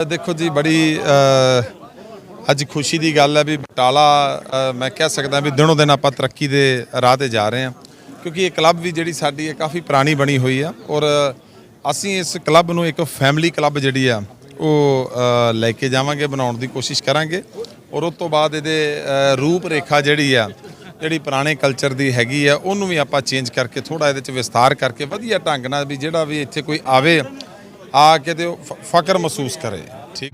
ਦੇਖੋ ਜੀ ਬੜੀ ਅੱਜ ਖੁਸ਼ੀ ਦੀ ਗੱਲ ਹੈ ਵੀ ਬਟਾਲਾ ਮੈਂ ਕਹਿ ਸਕਦਾ ਵੀ ਦਿਨੋਂ ਦਿਨ ਆਪਾਂ ਤਰੱਕੀ ਦੇ ਰਾਹ ਤੇ ਜਾ ਰਹੇ ਹਾਂ। ਕਿਉਂਕਿ ਇਹ ਕਲੱਬ ਵੀ ਜਿਹੜੀ ਸਾਡੀ ਹੈ ਕਾਫੀ ਪੁਰਾਣੀ ਬਣੀ ਹੋਈ ਆ ਔਰ ਅਸੀਂ ਇਸ ਕਲੱਬ ਨੂੰ ਇੱਕ ਫੈਮਿਲੀ ਕਲੱਬ ਜਿਹੜੀ ਆ ਉਹ ਲੈ ਕੇ ਜਾਵਾਂਗੇ ਬਣਾਉਣ ਦੀ ਕੋਸ਼ਿਸ਼ ਕਰਾਂਗੇ। ਔਰ ਉਸ ਤੋਂ ਬਾਅਦ ਇਹਦੇ ਅ, ਰੂਪ ਰੇਖਾ ਜਿਹੜੀ ਆ ਜਿਹੜੀ ਪੁਰਾਣੇ ਕਲਚਰ ਦੀ ਹੈਗੀ ਆ ਉਹਨੂੰ ਵੀ ਆਪਾਂ ਚੇਂਜ ਕਰਕੇ ਥੋੜਾ ਇਹਦੇ ਚ ਵਿਸਤਾਰ ਕਰਕੇ ਵਧੀਆ ਢੰਗ ਨਾਲ ਵੀ ਜਿਹੜਾ ਵੀ ਇੱਥੇ ਕੋਈ ਆਵੇ ਆ ਕੇ ਤੇ ਉਹ ਫ- ਫਕਰ ਮਹਿਸੂਸ ਕਰੇ, ਠੀਕ?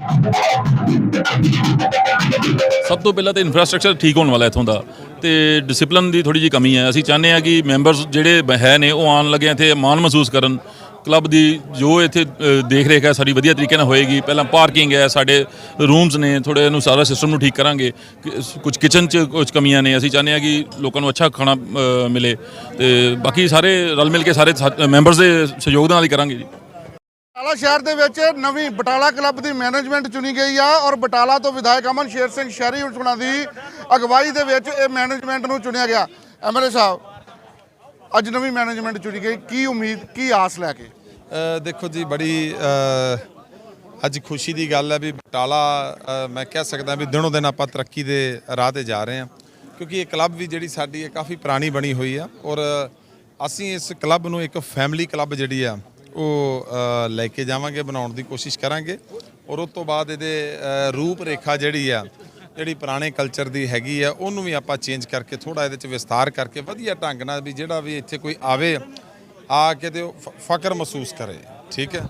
ਸਭ ਤੋਂ ਪਹਿਲਾਂ ਤਾਂ ਇਨਫਰਾਸਟ੍ਰਕਚਰ ਠੀਕ ਹੋਣ ਵਾਲਾ ਇਥੋਂ ਦਾ ਤੇ ਡਿਸਪਲਿਨ ਦੀ ਥੋੜੀ ਜੀ ਕਮੀ ਹੈ। ਅਸੀਂ ਚਾਹੁੰਦੇ ਹਾਂ ਕਿ ਮੈਂਬਰਸ ਜਿਹੜੇ ਹੈ ਨੇ, ਉਹ ਆਉਣ ਲੱਗੇ, ਇੱਥੇ ਮਾਣ ਮਹਿਸੂਸ ਕਰਨ। ਕਲੱਬ ਦੀ ਜੋ ਇੱਥੇ ਦੇਖ ਰੇਖ ਹੈ, ਸਾਡੀ ਵਧੀਆ ਤਰੀਕੇ ਨਾਲ ਹੋਏਗੀ। ਪਹਿਲਾਂ ਪਾਰਕਿੰਗ ਹੈ, ਸਾਡੇ ਰੂਮਸ ਨੇ ਥੋੜੇ ਇਹਨੂੰ ਸਾਰਾ ਸਿਸਟਮ ਨੂੰ ਠੀਕ ਕਰਾਂਗੇ। ਕੁਝ ਕਿਚਨ 'ਚ ਕੁਝ ਕਮੀਆਂ ਨੇ। ਅਸੀਂ ਚਾਹੁੰਦੇ ਹਾਂ ਕਿ ਲੋਕਾਂ ਨੂੰ ਅੱਛਾ ਖਾਣਾ ਮਿਲੇ। ਤੇ ਬਾਕੀ ਸਾਰੇ ਰਲ ਮਿਲ ਕੇ ਸਾਰੇ ਮੈਂਬਰਸ ਦੇ ਸਹਿਯੋਗ ਨਾਲ ਹੀ ਕਰਾਂਗੇ ਜੀ। ਬਟਾਲਾ ਸ਼ਹਿਰ ਦੇ ਵਿੱਚ ਨਵੀਂ ਬਟਾਲਾ ਕਲੱਬ ਦੀ ਮੈਨੇਜਮੈਂਟ ਚੁਣੀ ਗਈ ਆ ਔਰ ਬਟਾਲਾ ਤੋਂ ਵਿਧਾਇਕ ਅਮਨ ਸ਼ੇਰ ਸਿੰਘ ਸ਼ਹਿਰੀ ਹੁਸਨਾ ਦੀ ਅਗਵਾਈ ਦੇ ਵਿੱਚ ਇਹ ਮੈਨੇਜਮੈਂਟ ਨੂੰ ਚੁਣਿਆ ਗਿਆ। ਐਮਐਲਏ ਸਾਹਿਬ, ਅੱਜ ਨਵੀਂ ਮੈਨੇਜਮੈਂਟ ਚੁਣੀ ਗਈ। ਕੀ ਉਮੀਦ, ਕੀ ਆਸ ਲੈ ਕੇ? ਦੇਖੋ ਜੀ, ਬੜੀ ਅੱਜ ਖੁਸ਼ੀ ਦੀ ਗੱਲ ਹੈ ਵੀ ਬਟਾਲਾ ਮੈਂ ਕਹਿ ਸਕਦਾ ਵੀ ਦਿਨੋਂ ਦਿਨ ਆਪਾਂ ਤਰੱਕੀ ਦੇ ਰਾਹ ਤੇ ਜਾ ਰਹੇ ਹਾਂ। ਕਿਉਂਕਿ ਇਹ ਕਲੱਬ ਵੀ ਜਿਹੜੀ ਸਾਡੀ ਹੈ ਕਾਫੀ ਪੁਰਾਣੀ ਬਣੀ ਹੋਈ ਆ ਔਰ ਅਸੀਂ ਇਸ ਕਲੱਬ ਨੂੰ ਇੱਕ ਫੈਮਿਲੀ ਕਲੱਬ ਜਿਹੜੀ ਆ ਉਹ ਲੈ ਕੇ ਜਾਵਾਂਗੇ ਬਣਾਉਣ ਦੀ ਕੋਸ਼ਿਸ਼ ਕਰਾਂਗੇ। ਔਰ ਉਸ ਤੋਂ ਬਾਅਦ ਇਹਦੇ ਅ, ਰੂਪ ਰੇਖਾ ਜਿਹੜੀ ਆ ਜਿਹੜੀ ਪੁਰਾਣੇ ਕਲਚਰ ਦੀ ਹੈਗੀ ਆ ਉਹਨੂੰ ਵੀ ਆਪਾਂ ਚੇਂਜ ਕਰਕੇ ਥੋੜਾ ਇਹਦੇ ਚ ਵਿਸਤਾਰ ਕਰਕੇ ਵਧੀਆ ਢੰਗ ਨਾਲ ਵੀ ਜਿਹੜਾ ਵੀ ਇੱਥੇ ਕੋਈ ਆਵੇ ਆ ਕੇ ਤੇ ਉਹ ਫ- ਫਕਰ ਮਹਿਸੂਸ ਕਰੇ। ਠੀਕ ਹੈ?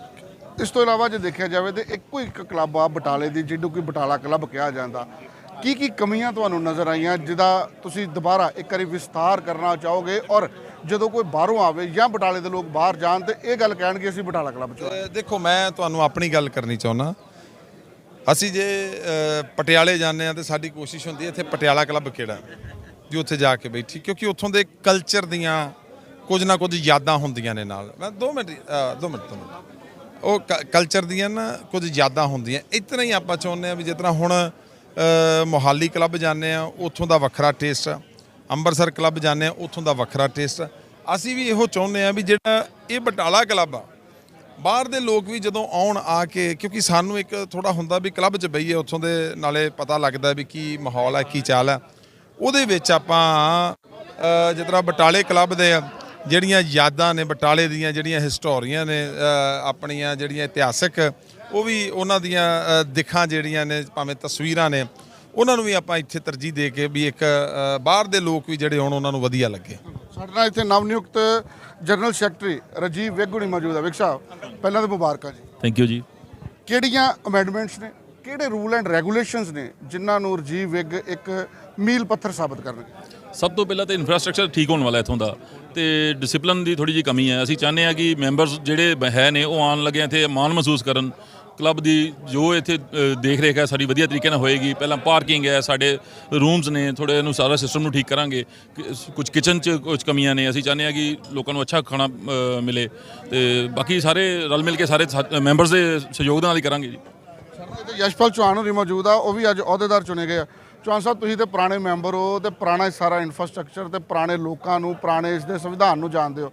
ਇਸ ਤੋਂ ਇਲਾਵਾ ਜੇ ਦੇਖਿਆ ਜਾਵੇ ਤੇ ਇੱਕੋ ਇੱਕ ਕਲੱਬ ਆ ਬਟਾਲੇ ਦੀ ਜਿਹਨੂੰ ਕਿ ਬਟਾਲਾ ਕਲੱਬ ਕਿਹਾ ਜਾਂਦਾ। ਕੀ ਕੀ ਕਮੀਆਂ ਤੁਹਾਨੂੰ ਨਜ਼ਰ ਆਈਆਂ ਜਿਹਦਾ ਤੁਸੀਂ ਦੁਬਾਰਾ ਇੱਕ ਵਾਰੀ ਵਿਸਤਾਰ ਕਰਨਾ ਚਾਹੋਗੇ? ਔਰ ਜਦੋਂ ਕੋਈ ਬਾਹਰੋਂ ਆਵੇ ਜਾਂ ਬਟਾਲੇ ਦੇ ਲੋਕ ਬਾਹਰ ਜਾਣ ਤੇ ਇਹ ਗੱਲ ਕਹਿਣਗੇ ਅਸੀਂ ਬਟਾਲਾ ਕਲੱਬ ਚੋਂ ਆਏ। ਦੇਖੋ ਮੈਂ ਤੁਹਾਨੂੰ ਆਪਣੀ ਗੱਲ ਕਰਨੀ ਚਾਹੁੰਦਾ। ਅਸੀਂ ਜੇ ਅ, ਪਟਿਆਲੇ ਜਾਂਦੇ ਆ ਤੇ ਸਾਡੀ ਕੋਸ਼ਿਸ਼ ਹੁੰਦੀ ਹੈ ਇੱਥੇ ਪਟਿਆਲਾ ਕਲੱਬ ਕਿਹੜਾ ਜੀ ਉੱਥੇ ਜਾ ਕੇ ਬੈਠੀ ਕਿਉਂਕਿ ਉੱਥੋਂ ਦੇ ਕਲਚਰ ਦੀਆਂ ਕੁਝ ਨਾ ਕੁਝ ਯਾਦਾਂ ਹੁੰਦੀਆਂ ਨੇ ਨਾਲ। ਮੈਂ 2 ਮਿੰਟ 2 ਮਿੰਟ ਦੋ ਮਿੰਟ। ਉਹ ਕਲਚਰ ਦੀਆਂ ਨਾ ਕੁਝ ਯਾਦਾਂ ਹੁੰਦੀਆਂ। ਇਤਨਾ ਹੀ ਆਪਾਂ ਚਾਹੁੰਦੇ ਆ ਵੀ ਜਿਸ ਤਰ੍ਹਾਂ ਹੁਣ ਅ, ਮੋਹਾਲੀ ਕਲੱਬ ਜਾਂਦੇ ਆ ਉੱਥੋਂ ਦਾ ਵੱਖਰਾ ਟੇਸਟ ਆ। ਅੰਮ੍ਰਿਤਸਰ ਕਲੱਬ ਜਾਂਦੇ ਆ ਉੱਥੋਂ ਦਾ ਵੱਖਰਾ ਟੇਸਟ ਅਸੀਂ ਵੀ ਇਹੋ ਚਾਹੁੰਦੇ ਆ ਵੀ ਜਿਹੜਾ ਇਹ ਬਟਾਲਾ ਕਲੱਬ ਆ ਬਾਹਰ ਦੇ ਲੋਕ ਵੀ ਜਦੋਂ ਆਉਣ ਆ ਕੇ ਕਿਉਂਕਿ ਸਾਨੂੰ ਇੱਕ ਥੋੜਾ ਹੁੰਦਾ ਵੀ ਕਲੱਬ 'ਚ ਬਈਏ ਉੱਥੋਂ ਦੇ ਨਾਲੇ ਪਤਾ ਲੱਗਦਾ ਵੀ ਕੀ ਮਾਹੌਲ ਹੈ ਕੀ ਚਾਲ ਹੈ ਉਹਦੇ ਵਿੱਚ ਆਪਾਂ ਅ, ਜਿਸ ਤਰ੍ਹਾਂ ਬਟਾਲੇ ਕਲੱਬ ਦੇ ਜਿਹੜੀਆਂ ਯਾਦਾਂ ਨੇ ਬਟਾਲੇ ਦੀਆਂ ਜਿਹੜੀਆਂ ਹਿਸਟੋਰੀਆਂ ਨੇ ਆਪਣੀਆਂ ਜਿਹੜੀਆਂ ਇਤਿਹਾਸਕ ਉਹ ਵੀ ਉਹਨਾਂ ਦੀਆਂ ਅ, ਦਿਖਾਂ ਜਿਹੜੀਆਂ ਨੇ ਭਾਵੇਂ ਤਸਵੀਰਾਂ ਨੇ ਉਹਨਾਂ ਨੂੰ ਵੀ ਆਪਾਂ ਇੱਥੇ ਤਰਜੀਹ ਦੇ ਕੇ ਵੀ ਇੱਕ ਬਾਹਰ ਦੇ ਲੋਕ ਵੀ ਜਿਹੜੇ ਹੋਣ ਉਹਨਾਂ ਨੂੰ ਵਧੀਆ ਲੱਗੇ। ਸਾਡੇ ਨਾਲ ਇੱਥੇ ਨਵ ਨਿਯੁਕਤ ਜਨਰਲ ਸੈਕਟਰੀ ਰਾਜੀਵ ਵੇਗੁਣੀ ਮੌਜੂਦ ਹੈ ਵਿਕ ਸਾਹਿਬ ਪਹਿਲਾਂ ਤਾਂ ਮੁਬਾਰਕਾਂ ਜੀ। ਥੈਂਕ ਯੂ ਜੀ। ਕਿਹੜੀਆਂ ਅਮੈਂਡਮੈਂਟਸ ਨੇ? ਕਿਹੜੇ ਰੂਲ ਐਂਡ ਰੈਗੂਲੇਸ਼ਨਸ ਨੇ ਜਿਨ੍ਹਾਂ ਨੂੰ ਰਾਜੀਵ ਵਿਗ ਇੱਕ ਮੀਲ ਪੱਥਰ ਸਾਬਤ ਕਰਨਗੇ? ਸਭ ਤੋਂ ਪਹਿਲਾਂ ਤਾਂ ਇਨਫਰਾਸਟ੍ਰਕਚਰ ਠੀਕ ਹੋਣ ਵਾਲਾ ਇਥੋਂ ਦਾ ਤੇ ਡਿਸਪਲਿਨ ਦੀ ਥੋੜੀ ਜੀ ਕਮੀ ਹੈ। ਅਸੀਂ ਚਾਹੁੰਦੇ ਹਾਂ ਕਿ ਮੈਂਬਰਸ ਜਿਹੜੇ ਹੈ ਨੇ ਉਹ ਆਉਣ ਲੱਗੇ ਇੱਥੇ ਮਾਣ ਮਹਿਸੂਸ ਕਰਨ। ਕਲੱਬ ਦੀ ਜੋ ਇੱਥੇ ਦੇਖ ਰੇਖ ਹੈ, ਸਾਡੀ ਵਧੀਆ ਤਰੀਕੇ ਨਾਲ ਹੋਏਗੀ। ਪਹਿਲਾਂ ਪਾਰਕਿੰਗ ਹੈ, ਸਾਡੇ ਰੂਮਸ ਨੇ ਥੋੜੇ ਇਹਨੂੰ ਸਾਰਾ ਸਿਸਟਮ ਨੂੰ ਠੀਕ ਕਰਾਂਗੇ। ਕੁਝ ਕਿਚਨ 'ਚ ਕੁਝ ਕਮੀਆਂ ਨੇ। ਅਸੀਂ ਚਾਹੁੰਦੇ ਹਾਂ ਕਿ ਲੋਕਾਂ ਨੂੰ ਅੱਛਾ ਖਾਣਾ ਮਿਲੇ। ਤੇ ਬਾਕੀ ਸਾਰੇ ਰਲ ਮਿਲ ਕੇ ਸਾਰੇ ਮੈਂਬਰਸ ਦੇ ਸਹਿਯੋਗ ਨਾਲ ਹੀ ਕਰਾਂਗੇ ਜੀ। ਯਸ਼ਪਾਲ ਚੌਹਾਨ ਹੋਰੀ ਮੌਜੂਦ ਆ। ਉਹ ਵੀ ਅੱਜ ਅਹੁਦੇਦਾਰ ਚੁਣੇ ਗਏ ਆ। ਚੌਹਾਨ ਸਾਹਿਬ, ਤੁਸੀਂ ਤੇ ਪੁਰਾਣੇ ਮੈਂਬਰ ਹੋ ਤੇ ਪੁਰਾਣਾ ਸਾਰਾ ਇਨਫਰਾਸਟ੍ਰਕਚਰ ਤੇ ਪੁਰਾਣੇ ਲੋਕਾਂ ਨੂੰ, ਪੁਰਾਣੇ ਇਸ ਦੇ ਸੰਵਿਧਾਨ ਨੂੰ ਜਾਣਦੇ ਹੋ।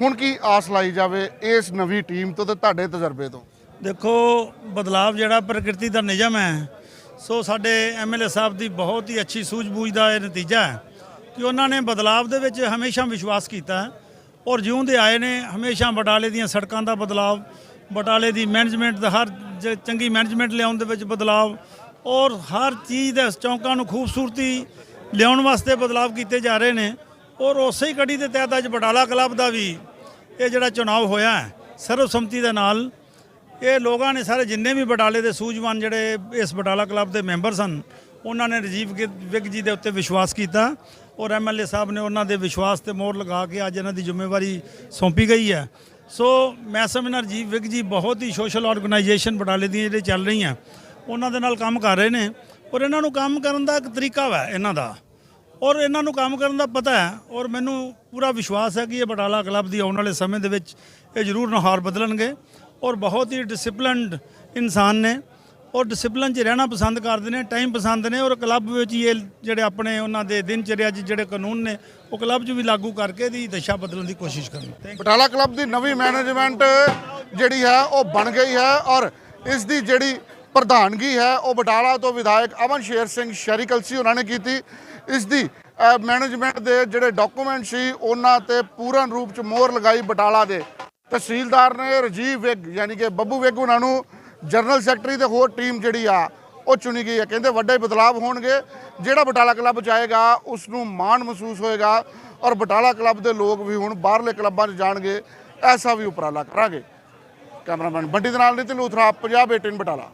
ਹੁਣ ਕੀ ਆਸ ਲਾਈ ਜਾਵੇ ਇਸ ਨਵੀਂ ਟੀਮ ਤੋਂ ਤੇ ਤੁਹਾਡੇ ਤਜਰਬੇ ਤੋਂ? ਦੇਖੋ, ਬਦਲਾਵ ਜਿਹੜਾ ਪ੍ਰਕਿਰਤੀ ਦਾ ਨਿਯਮ ਹੈ, ਸੋ ਸਾਡੇ ਐਮਐਲਏ ਸਾਹਿਬ ਦੀ ਬਹੁਤ ਹੀ ਅੱਛੀ ਸੂਝ-ਬੂਝ ਦਾ ਇਹ ਨਤੀਜਾ ਹੈ ਕਿ ਉਹਨਾਂ ਨੇ ਬਦਲਾਵ ਦੇ ਵਿੱਚ ਹਮੇਸ਼ਾ ਵਿਸ਼ਵਾਸ ਕੀਤਾ ਔਰ ਜਿਉਂ ਦੇ ਆਏ ਨੇ, ਹਮੇਸ਼ਾ ਬਟਾਲੇ ਦੀਆਂ ਸੜਕਾਂ ਦਾ ਬਦਲਾਵ, ਬਟਾਲੇ ਦੀ ਮੈਨੇਜਮੈਂਟ ਦਾ ਹਰ ਜ- ਚੰਗੀ ਮੈਨੇਜਮੈਂਟ ਲਿਆਉਣ ਦੇ ਵਿੱਚ ਬਦਲਾਵ ਔਰ ਹਰ ਚੀਜ਼ ਦੇ ਚੌਂਕਾਂ ਨੂੰ ਖੂਬਸੂਰਤੀ ਲਿਆਉਣ ਵਾਸਤੇ ਬਦਲਾਵ ਕੀਤੇ ਜਾ ਰਹੇ ਨੇ ਔਰ ਉਸੇ ਹੀ ਕੜੀ ਦੇ ਤਹਿਤ ਅੱਜ ਬਟਾਲਾ ਕਲੱਬ ਦਾ ਵੀ ਇਹ ਜਿਹੜਾ ਚੁਣਾਵ ਹੋਇਆ ਹੈ ਸਰਵਸੰਮਤੀ ਦੇ ਨਾਲ ਇਹ ਲੋਕਾਂ ਨੇ ਸਾਰੇ ਜਿੰਨੇ ਵੀ ਬਟਾਲੇ ਦੇ ਸੂਝਵਾਨ ਜਿਹੜੇ ਇਸ ਬਟਾਲਾ ਕਲੱਬ ਦੇ ਮੈਂਬਰ ਸਨ, ਉਹਨਾਂ ਨੇ ਰਜੀਵ ਗਿ- ਵਿਗ ਜੀ ਦੇ ਉੱਤੇ ਵਿਸ਼ਵਾਸ ਕੀਤਾ। ਔਰ ਐਮਐਲਏ ਸਾਹਿਬ ਨੇ ਉਹਨਾਂ ਦੇ ਵਿਸ਼ਵਾਸ ਤੇ ਮੋਹਰ ਲਗਾ ਕੇ ਅੱਜ ਇਹਨਾਂ ਦੀ ਜ਼ਿੰਮੇਵਾਰੀ ਸੌਂਪੀ ਗਈ ਹੈ। ਸੋ ਮੈਂ ਸਮਝਣਾ ਰਜੀਵ ਵਿਗ ਜੀ ਬਹੁਤ ਹੀ ਸੋਸ਼ਲ ਆਰਗੇਨਾਈਜੇਸ਼ਨ ਬਟਾਲੇ ਦੀਆਂ ਜਿਹੜੇ ਚੱਲ ਰਹੀਆਂ, ਉਹਨਾਂ ਦੇ ਨਾਲ ਕੰਮ ਕਰ ਰਹੇ ਨੇ। ਔਰ ਇਹਨਾਂ ਨੂੰ ਕੰਮ ਕਰਨ ਦਾ ਇੱਕ ਤਰੀਕਾ ਵਾ ਇਹਨਾਂ ਦਾ। ਔਰ ਇਹਨਾਂ ਨੂੰ ਕੰਮ ਕਰਨ ਦਾ ਪਤਾ ਹੈ ਔਰ ਮੈਨੂੰ ਪੂਰਾ ਵਿਸ਼ਵਾਸ ਹੈ ਕਿ ਇਹ ਬਟਾਲਾ ਕਲੱਬ ਦੀ ਆਉਣ ਵਾਲੇ ਸਮੇਂ ਦੇ ਵਿੱਚ ਇਹ ਜ਼ਰੂਰ ਨੁਹਾਰ ਬਦਲਣਗੇ। ਔਰ ਬਹੁਤ ਹੀ ਡਿਸਪਲਿਨਡ ਇਨਸਾਨ ਨੇ ਔਰ ਡਿਸਪਲਿਨ 'ਚ ਰਹਿਣਾ ਪਸੰਦ ਕਰਦੇ ਨੇ ਟਾਈਮ ਪਸੰਦ ਨੇ ਔਰ ਕਲੱਬ ਵਿੱਚ ਹੀ ਇਹ ਜਿਹੜੇ ਆਪਣੇ ਉਹਨਾਂ ਦੇ ਦਿਨ ਚਰਿਆ 'ਚ ਜਿਹੜੇ ਕਾਨੂੰਨ ਨੇ, ਉਹ ਕਲੱਬ 'ਚ ਵੀ ਲਾਗੂ ਕਰਕੇ ਦੀ ਦਸ਼ਾ ਬਦਲਣ ਦੀ ਕੋਸ਼ਿਸ਼ ਕਰਨ। ਬਟਾਲਾ ਕਲੱਬ ਦੀ ਨਵੀਂ ਮੈਨੇਜਮੈਂਟ ਜਿਹੜੀ ਹੈ, ਉਹ ਬਣ ਗਈ ਹੈ ਔਰ ਇਸ ਦੀ ਜਿਹੜੀ ਪ੍ਰਧਾਨਗੀ ਹੈ, ਉਹ ਬਟਾਲਾ ਤੋਂ ਵਿਧਾਇਕ ਅਮਨ ਸ਼ੇਰ ਸਿੰਘ ਸ਼ਰੀਕਲ ਸੀ, ਉਹਨਾਂ ਨੇ ਕੀਤੀ। ਇਸ ਦੀ ਮੈਨੇਜਮੈਂਟ ਦੇ ਜਿਹੜੇ ਡਾਕੂਮੈਂਟ ਸੀ, ਉਹਨਾਂ ਤੇ ਪੂਰਨ ਰੂਪ ਚ ਮੋਹਰ ਲਗਾਈ ਬਟਾਲਾ ਦੇ। ਤਹਿਸੀਲਦਾਰ ਨੇ ਰਜੀਵ ਵਿਗ ਯਾਨੀ ਕਿ ਬੱਬੂ ਵਿਗ ਉਹਨਾਂ ਨੂੰ ਜਨਰਲ ਸੈਕਟਰੀ ਤੇ ਹੋਰ ਟੀਮ ਜਿਹੜੀ ਆ, ਉਹ ਚੁਣੀ ਗਈ ਹੈ ਕਹਿੰਦੇ ਵੱਡੇ ਬਦਲਾਵ ਹੋਣਗੇ। ਜਿਹੜਾ ਬਟਾਲਾ ਕਲੱਬ ਜਾਏਗਾ ਉਸ ਨੂੰ ਮਾਣ ਮਹਿਸੂਸ ਹੋਏਗਾ ਔਰ ਬਟਾਲਾ ਕਲੱਬ ਦੇ ਲੋਕ ਵੀ ਹੁਣ ਬਾਹਰਲੇ ਕਲੱਬਾਂ 'ਚ ਜਾਣਗੇ। ਐਸਾ ਵੀ ਉਪਰਾਲਾ ਕਰਾਂਗੇ। ਕੈਮਰਾਮੈਨ ਬੰਟੀ ਦੇ ਨਾਲ ਨਿਤਿਨ ਲੂਥਰਾ, ਪੰਜਾਬ 18 ਬਟਾਲਾ।